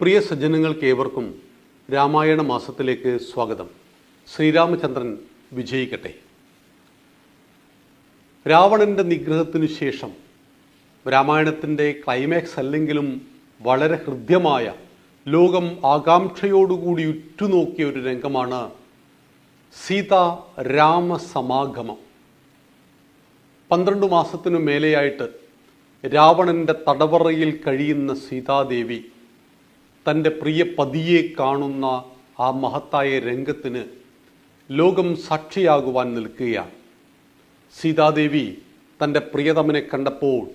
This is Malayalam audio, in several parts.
പ്രിയ സജ്ജനങ്ങൾക്ക് ഏവർക്കും രാമായണ മാസത്തിലേക്ക് സ്വാഗതം. ശ്രീരാമചന്ദ്രൻ വിജയിക്കട്ടെ. രാവണന്റെ നിഗ്രഹത്തിനു ശേഷം രാമായണത്തിന്റെ ക്ലൈമാക്സ് അല്ലെങ്കിലും വളരെ ഹൃദ്യമായ ലോകം ആകാംക്ഷയോടുകൂടി ഉറ്റുനോക്കിയ ഒരു രംഗമാണ് സീത രാമ സമാഗമം പന്ത്രണ്ട് മാസത്തിനു മേലെയായിട്ട് രാവണന്റെ തടവറയിൽ കഴിയുന്ന സീതാദേവി തന്റെ പ്രിയ പതിയെ കാണുന്ന ആ മഹത്തായ രംഗത്തിന് ലോകം സാക്ഷിയാകുവാൻ നിൽക്കുകയാണ്. സീതാദേവി തന്റെ പ്രിയതമനെ കണ്ടപ്പോൾ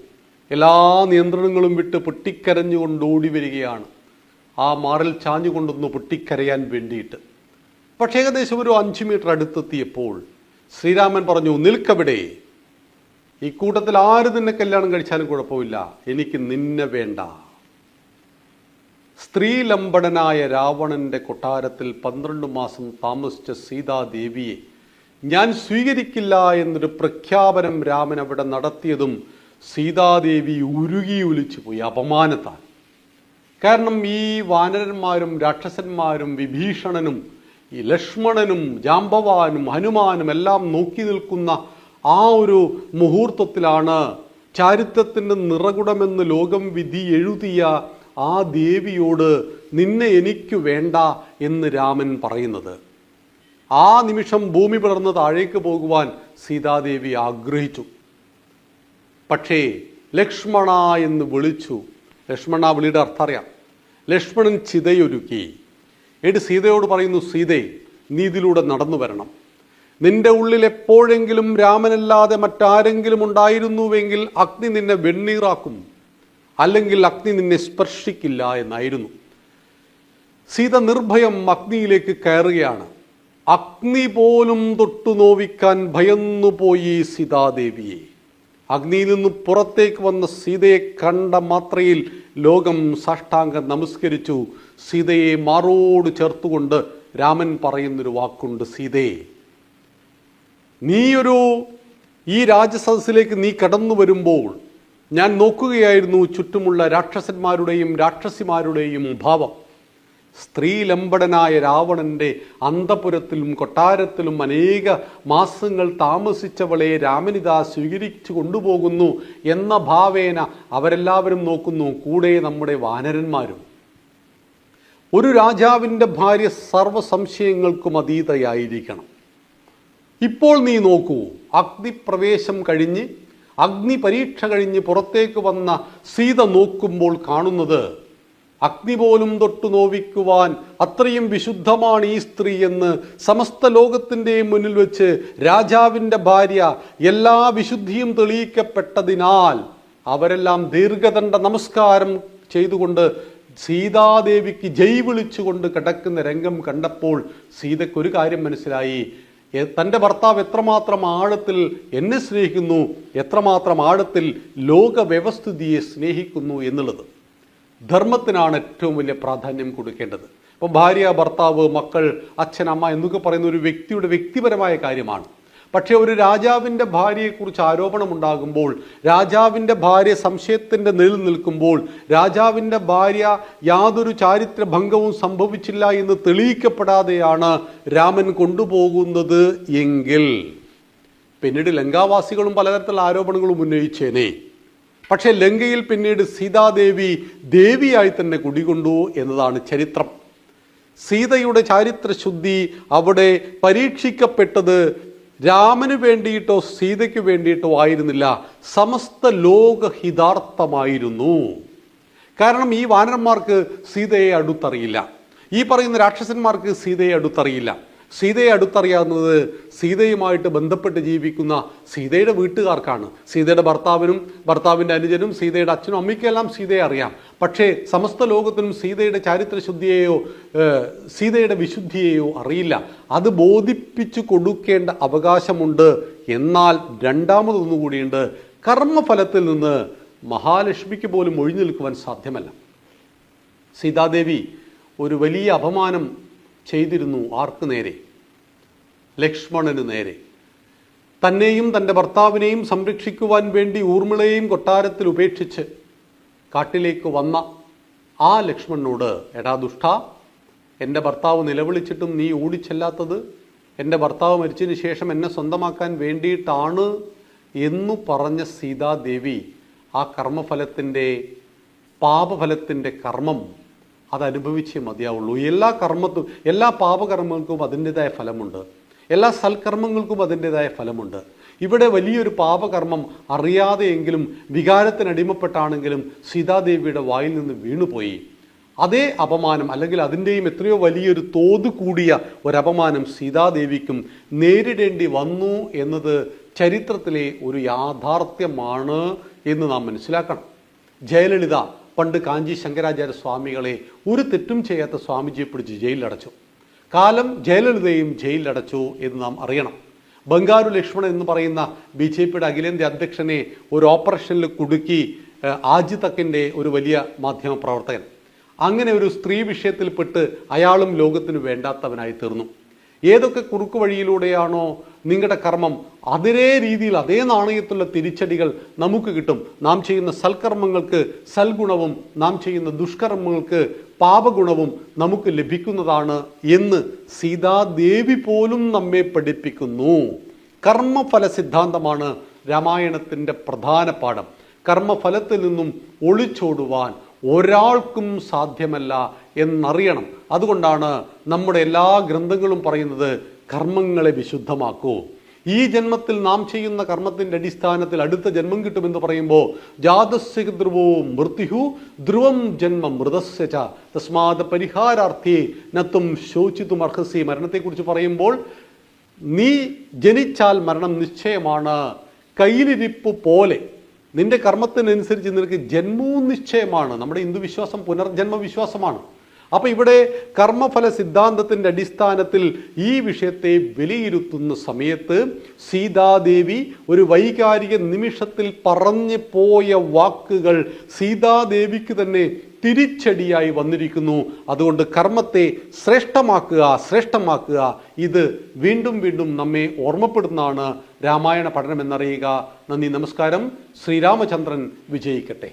എല്ലാ നിയന്ത്രണങ്ങളും വിട്ട് പൊട്ടിക്കരഞ്ഞുകൊണ്ട് ഓടി വരികയാണ്. ആ മാറിൽ ചാഞ്ഞുകൊണ്ടൊന്ന് പൊട്ടിക്കരയാൻ വേണ്ടിയിട്ട്. പക്ഷേ ഏകദേശം ഒരു അഞ്ച് മീറ്റർ അടുത്തെത്തിയപ്പോൾ ശ്രീരാമൻ പറഞ്ഞു നിൽക്കവിടെ. ഈ കൂട്ടത്തിൽ ആര് നിന്നെ കല്യാണം കഴിച്ചാലും കുഴപ്പമില്ല. എനിക്ക് നിന്നെ വേണ്ട. സ്ത്രീലമ്പടനായ രാവണന്റെ കൊട്ടാരത്തിൽ പന്ത്രണ്ട് മാസം താമസിച്ച സീതാദേവിയെ ഞാൻ സ്വീകരിക്കില്ല എന്നൊരു പ്രഖ്യാപനം രാമൻ അവിടെ നടത്തിയതും സീതാദേവി ഉരുകി ഒലിച്ചു പോയി അപമാനത്താൽ. കാരണം ഈ വാനരന്മാരും രാക്ഷസന്മാരും വിഭീഷണനും ഈ ലക്ഷ്മണനും ജാമ്പവാനും ഹനുമാനും എല്ലാം നോക്കി നിൽക്കുന്ന ആ ഒരു മുഹൂർത്തത്തിലാണ് ചാരിത്രത്തിന്റെ നിറകുടമെന്ന് ലോകം വിധി എഴുതിയ ആ ദേവിയോട് നിന്നെ എനിക്ക് വേണ്ട എന്ന് രാമൻ പറയുന്നത്. ആ നിമിഷം ഭൂമി പിളർന്ന് താഴേക്ക് പോകുവാൻ സീതാദേവി ആഗ്രഹിച്ചു. പക്ഷേ ലക്ഷ്മണ എന്ന് വിളിച്ചു. ലക്ഷ്മണ വിളിയുടെ അർത്ഥം അറിയാം. ലക്ഷ്മണൻ ചിതയൊരുക്കി. എടി സീതയോട് പറയുന്നു സീതേ നീ നടന്നു വരണം. നിന്റെ ഉള്ളിൽ എപ്പോഴെങ്കിലും രാമനല്ലാതെ മറ്റാരെങ്കിലും ഉണ്ടായിരുന്നുവെങ്കിൽ അഗ്നി നിന്നെ വെണ്ണീറാക്കും. അല്ലെങ്കിൽ അഗ്നി നിന്നെ സ്പർശിക്കില്ല എന്നായിരുന്നു. സീത നിർഭയം അഗ്നിയിലേക്ക് കയറുകയാണ്. അഗ്നി പോലും തൊട്ടു നോവിക്കാൻ ഭയന്നുപോയി സീതാദേവിയെ. അഗ്നിയിൽ നിന്ന് പുറത്തേക്ക് വന്ന സീതയെ കണ്ട മാത്രയിൽ ലോകം സാഷ്ടാംഗം നമസ്കരിച്ചു. സീതയെ മാറോട് ചേർത്തുകൊണ്ട് രാമൻ പറയുന്നൊരു വാക്കുണ്ട് സീതയെ നീയൊരു ഈ രാജസദസ്സിലേക്ക് നീ കടന്നു വരുമ്പോൾ ഞാൻ നോക്കുകയായിരുന്നു ചുറ്റുമുള്ള രാക്ഷസന്മാരുടെയും രാക്ഷസിമാരുടെയും ഭാവം. സ്ത്രീലമ്പടനായ രാവണന്റെ അന്തപുരത്തിലും കൊട്ടാരത്തിലും അനേക മാസങ്ങൾ താമസിച്ചവളെ രാമനിതാ സ്വീകരിച്ചു കൊണ്ടുപോകുന്നു എന്ന ഭാവേന അവരെല്ലാവരും നോക്കുന്നു കൂടെ നമ്മുടെ വാനരന്മാരും. ഒരു രാജാവിന്റെ ഭാര്യ സർവ സംശയങ്ങൾക്കും അതീതയായിരിക്കണം. ഇപ്പോൾ നീ നോക്കൂ അഗ്നിപ്രവേശം കഴിഞ്ഞ് അഗ്നി പരീക്ഷ കഴിഞ്ഞ് പുറത്തേക്ക് വന്ന സീത നോക്കുമ്പോൾ കാണുന്നത് അഗ്നി പോലും തൊട്ടു നോവിക്കുവാൻ അത്രയും വിശുദ്ധമാണ് ഈ സ്ത്രീ എന്ന് സമസ്ത ലോകത്തിന്റെയും മുന്നിൽ വെച്ച് രാജാവിന്റെ ഭാര്യ എല്ലാ വിശുദ്ധിയും തെളിയിക്കപ്പെട്ടതിനാൽ അവരെല്ലാം ദീർഘദണ്ഡ നമസ്കാരം ചെയ്തുകൊണ്ട് സീതാദേവിക്ക് ജയ് വിളിച്ചുകൊണ്ട് കിടക്കുന്ന രംഗം കണ്ടപ്പോൾ സീതയ്ക്കൊരു കാര്യം മനസ്സിലായി. തന്റെ ഭർത്താവ് എത്രമാത്രം ആഴത്തിൽ എന്നെ സ്നേഹിക്കുന്നു എത്രമാത്രം ആഴത്തിൽ ലോക വ്യവസ്ഥിതിയെ സ്നേഹിക്കുന്നു എന്നുള്ളത് ധർമ്മത്തിനാണ് ഏറ്റവും വലിയ പ്രാധാന്യം കൊടുക്കേണ്ടത്. ഇപ്പം ഭാര്യ ഭർത്താവ് മക്കൾ അച്ഛൻ അമ്മ എന്നൊക്കെ പറയുന്ന ഒരു വ്യക്തിയുടെ വ്യക്തിപരമായ കാര്യമാണ്. പക്ഷേ ഒരു രാജാവിന്റെ ഭാര്യയെക്കുറിച്ച് ആരോപണമുണ്ടാകുമ്പോൾ രാജാവിന്റെ ഭാര്യ സംശയത്തിന്റെ നിഴൽ നിൽക്കുമ്പോൾ രാജാവിന്റെ ഭാര്യ യാതൊരു ചാരിത്രഭംഗവും സംഭവിച്ചില്ല എന്ന് തെളിയിക്കപ്പെടാതെയാണ് രാമൻ കൊണ്ടുപോകുന്നത് എങ്കിൽ. പിന്നീട് ലങ്കാവാസികളും പലതരത്തിലുള്ള ആരോപണങ്ങളും ഉന്നയിച്ചേനെ. പക്ഷേ ലങ്കയിൽ പിന്നീട് സീതാദേവി ദേവിയായി തന്നെ കുടികൊണ്ടു എന്നതാണ് ചരിത്രം. സീതയുടെ ചാരിത്രശുദ്ധി അവിടെ പരീക്ഷിക്കപ്പെട്ടത് രാമന് വേണ്ടിയിട്ടോ സീതയ്ക്ക് വേണ്ടിയിട്ടോ ആയിരുന്നില്ല. സമസ്ത ലോകഹിതാർത്ഥമായിരുന്നു കാരണം ഈ വാനരന്മാർക്ക് സീതയെ അടുത്തറിയില്ല. ഈ പറയുന്ന രാക്ഷസന്മാർക്ക് സീതയെ അടുത്തറിയില്ല. സീതയെ അടുത്തറിയാവുന്നത് സീതയുമായിട്ട് ബന്ധപ്പെട്ട് ജീവിക്കുന്ന സീതയുടെ വീട്ടുകാർക്കാണ്. സീതയുടെ ഭർത്താവിനും ഭർത്താവിന്റെ അനുജനും സീതയുടെ അച്ഛനും അമ്മയ്ക്കെല്ലാം സീതയെ അറിയാം. പക്ഷേ സമസ്ത ലോകത്തിനും സീതയുടെ ചാരിത്രശുദ്ധിയെയോ സീതയുടെ വിശുദ്ധിയെയോ അറിയില്ല. അത് ബോധിപ്പിച്ചു കൊടുക്കേണ്ട അവകാശമുണ്ട്. എന്നാൽ രണ്ടാമതൊന്നുകൂടിയുണ്ട് കർമ്മഫലത്തിൽ നിന്ന് മഹാലക്ഷ്മിക്ക് പോലും ഒഴിഞ്ഞു നിൽക്കുവാൻ സാധ്യമല്ല. സീതാദേവി ഒരു വലിയ അപമാനം ചെയ്തിരുന്നു ആർക്കു നേരെ. ലക്ഷ്മണന് നേരെ. തന്നെയും തന്റെ ഭർത്താവിനെയും സംരക്ഷിക്കുവാൻ വേണ്ടി ഊർമിളയെയും കൊട്ടാരത്തിൽ ഉപേക്ഷിച്ച് കാട്ടിലേക്ക് വന്ന ആ ലക്ഷ്മണനോട് എടാ ദുഷ്ട എന്റെ ഭർത്താവ് നിലവിളിച്ചിട്ടും നീ ഓടിച്ചെല്ലാത്തത് എന്റെ ഭർത്താവ് മരിച്ചതിന് ശേഷം എന്നെ സ്വന്തമാക്കാൻ വേണ്ടിയിട്ടാണ് എന്നു പറഞ്ഞ സീതാദേവി ആ കർമ്മഫലത്തിന്റെ പാപഫലത്തിന്റെ കർമ്മം അതനുഭവിച്ചേ മതിയാവുള്ളൂ. എല്ലാ കർമ്മത്തും എല്ലാ പാപകർമ്മങ്ങൾക്കും അതിന്റെതായ ഫലമുണ്ട്. എല്ലാ സൽക്കർമ്മങ്ങൾക്കും അതിന്റെതായ ഫലമുണ്ട്. ഇവിടെ വലിയൊരു പാപകർമ്മം അറിയാതെയെങ്കിലും വികാരത്തിനടിമപ്പെട്ടാണെങ്കിലും സീതാദേവിയുടെ വായിൽ നിന്ന് വീണുപോയി. അതേ അപമാനം അല്ലെങ്കിൽ അതിന്റെയും എത്രയോ വലിയൊരു തോത് കൂടിയ ഒരപമാനം സീതാദേവിക്കും നേരിടേണ്ടി വന്നു എന്നത് ചരിത്രത്തിലെ ഒരു യാഥാർത്ഥ്യമാണ് എന്ന് നാം മനസ്സിലാക്കണം. ജയലളിത പണ്ട് കാഞ്ചി ശങ്കരാചാര്യ സ്വാമികളെ ഒരു തെറ്റും ചെയ്യാത്ത സ്വാമിജിയെ പിടിച്ച് ജയിലിലടച്ചു. കാലം ജയലളിതയും ജയിലിലടച്ചു എന്ന് നാം അറിയണം. ബംഗാരു ലക്ഷ്മണൻ എന്ന് പറയുന്ന ബി ജെ പിയുടെ അഖിലേന്ത്യാ അധ്യക്ഷനെ ഒരു ഓപ്പറേഷനിൽ കുടുക്കി ആജി തക്കിന്റെ ഒരു വലിയ മാധ്യമ പ്രവർത്തകൻ. അങ്ങനെ ഒരു സ്ത്രീ വിഷയത്തിൽപ്പെട്ട് അയാളും ലോകത്തിന് വേണ്ടാത്തവനായി തീർന്നു. ഏതൊക്കെ കുറുക്കു വഴിയിലൂടെയാണോ നിങ്ങളുടെ കർമ്മം അതേ രീതിയിൽ അതേ നാണയത്തിലുള്ള തിരിച്ചടികൾ നമുക്ക് കിട്ടും. നാം ചെയ്യുന്ന സൽക്കർമ്മങ്ങൾക്ക് സൽഗുണവും നാം ചെയ്യുന്ന ദുഷ്കർമ്മങ്ങൾക്ക് പാപഗുണവും നമുക്ക് ലഭിക്കുന്നതാണ് എന്ന് സീതാദേവി പോലും നമ്മെ പഠിപ്പിക്കുന്നു. കർമ്മഫല സിദ്ധാന്തമാണ് രാമായണത്തിന്റെ പ്രധാന പാഠം. കർമ്മഫലത്തിൽ നിന്നും ഒളിച്ചോടുവാൻ ഒരാൾക്കും സാധ്യമല്ല എന്നറിയണം. അതുകൊണ്ടാണ് നമ്മുടെ എല്ലാ ഗ്രന്ഥങ്ങളും പറയുന്നത് കർമ്മങ്ങളെ വിശുദ്ധമാക്കൂ. ഈ ജന്മത്തിൽ നാം ചെയ്യുന്ന കർമ്മത്തിന്റെ അടിസ്ഥാനത്തിൽ അടുത്ത ജന്മം കിട്ടുമെന്ന് പറയുമ്പോൾ ജാതസ്യ ധ്രുവവും മൃത്യു ധ്രുവം ജന്മം മൃതസ്യ ച. തസ്മാത് പരിഹാരാർത്ഥി നത്തും ശോചിത്തും അർഹസി മരണത്തെക്കുറിച്ച് പറയുമ്പോൾ നീ ജനിച്ചാൽ മരണം നിശ്ചയമാണ്. കയ്യിലിരിപ്പ് പോലെ നിന്റെ കർമ്മത്തിനനുസരിച്ച് നിനക്ക് ജന്മവും നിശ്ചയമാണ്. നമ്മുടെ ഹിന്ദു വിശ്വാസം പുനർജന്മ വിശ്വാസമാണ് അപ്പൊ ഇവിടെ കർമ്മഫല സിദ്ധാന്തത്തിന്റെ അടിസ്ഥാനത്തിൽ ഈ വിഷയത്തെ വിലയിരുത്തുന്ന സമയത്ത് സീതാദേവി ഒരു വൈകാരിക നിമിഷത്തിൽ പറഞ്ഞു പോയ വാക്കുകൾ സീതാദേവിക്ക് തന്നെ തിരിച്ചടിയായി വന്നിരിക്കുന്നു. അതുകൊണ്ട് കർമ്മത്തെ ശ്രേഷ്ഠമാക്കുക ശ്രേഷ്ഠമാക്കുക. ഇത് വീണ്ടും വീണ്ടും നമ്മെ ഓർമ്മപ്പെടുന്നതാണ് രാമായണ പഠനം എന്നറിയുക നന്ദി നമസ്കാരം. ശ്രീരാമചന്ദ്രൻ വിജയിക്കട്ടെ.